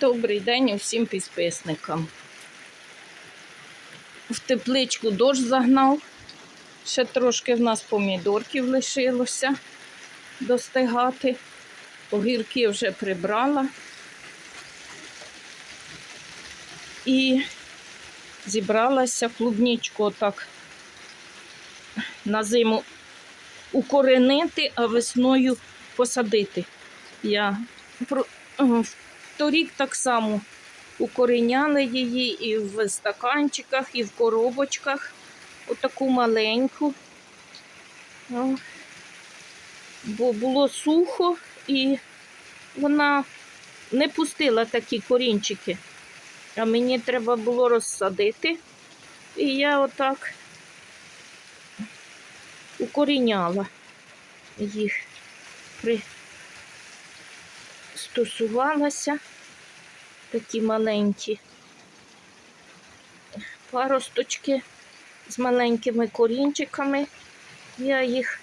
Добрий день усім підписникам. В тепличку дощ загнав. Ще трошки в нас помідорків лишилося достигати. Огірки вже прибрала. І зібралася клубнічку отак на зиму укоренити, а весною посадити. Я торік так само укореняли її і в стаканчиках, і в коробочках. Отаку маленьку. Бо було сухо і вона не пустила такі корінчики. А мені треба було розсадити. І я отак укоріняла їх, пристосувалася такі маленькі паросточки з маленькими корінчиками. Я їх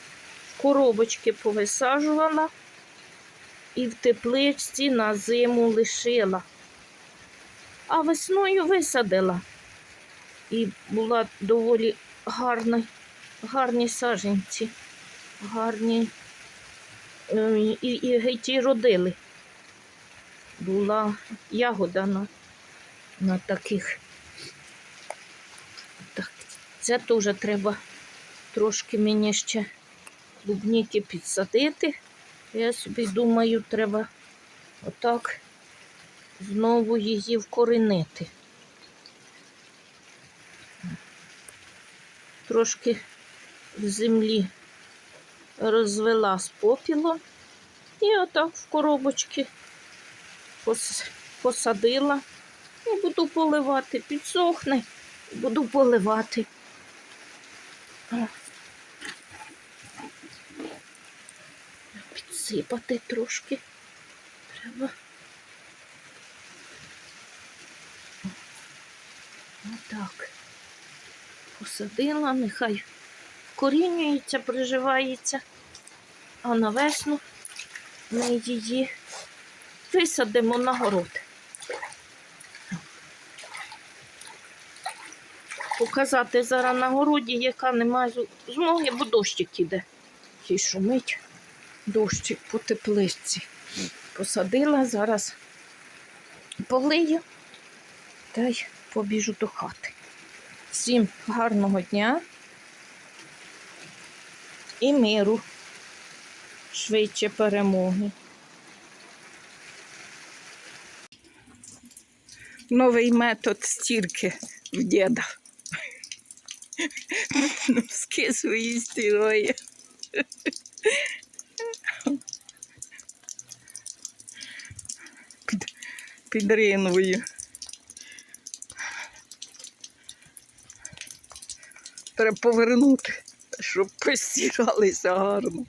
в коробочки повисаджувала і в тепличці на зиму лишила. А весною висадила. І була доволі гарна, гарні саженці, гарні е, і, і і родили. Була ягода на, на таких. Так, це теж треба трошки мені ще клубніки підсадити. Я собі думаю, треба отак знову її вкоренити. Трошки в землі розвела з попілом і отак в коробочки посадила і буду поливати. Підсохне, буду поливати. Підсипати трошки треба. Отак. Посадила, нехай корінюється, приживається, а на весну ми її висадимо на город. Показати зараз на городі, яка немає змоги, бо дощик іде. І шумить дощик по тепличці. Посадила, зараз полию та й побіжу до хати. Всім гарного дня і миру, швидше перемоги. Новий метод стірки в діда. Носки свої стирає. Під, під ринвою. Треба повернути, щоб постиралися гарно.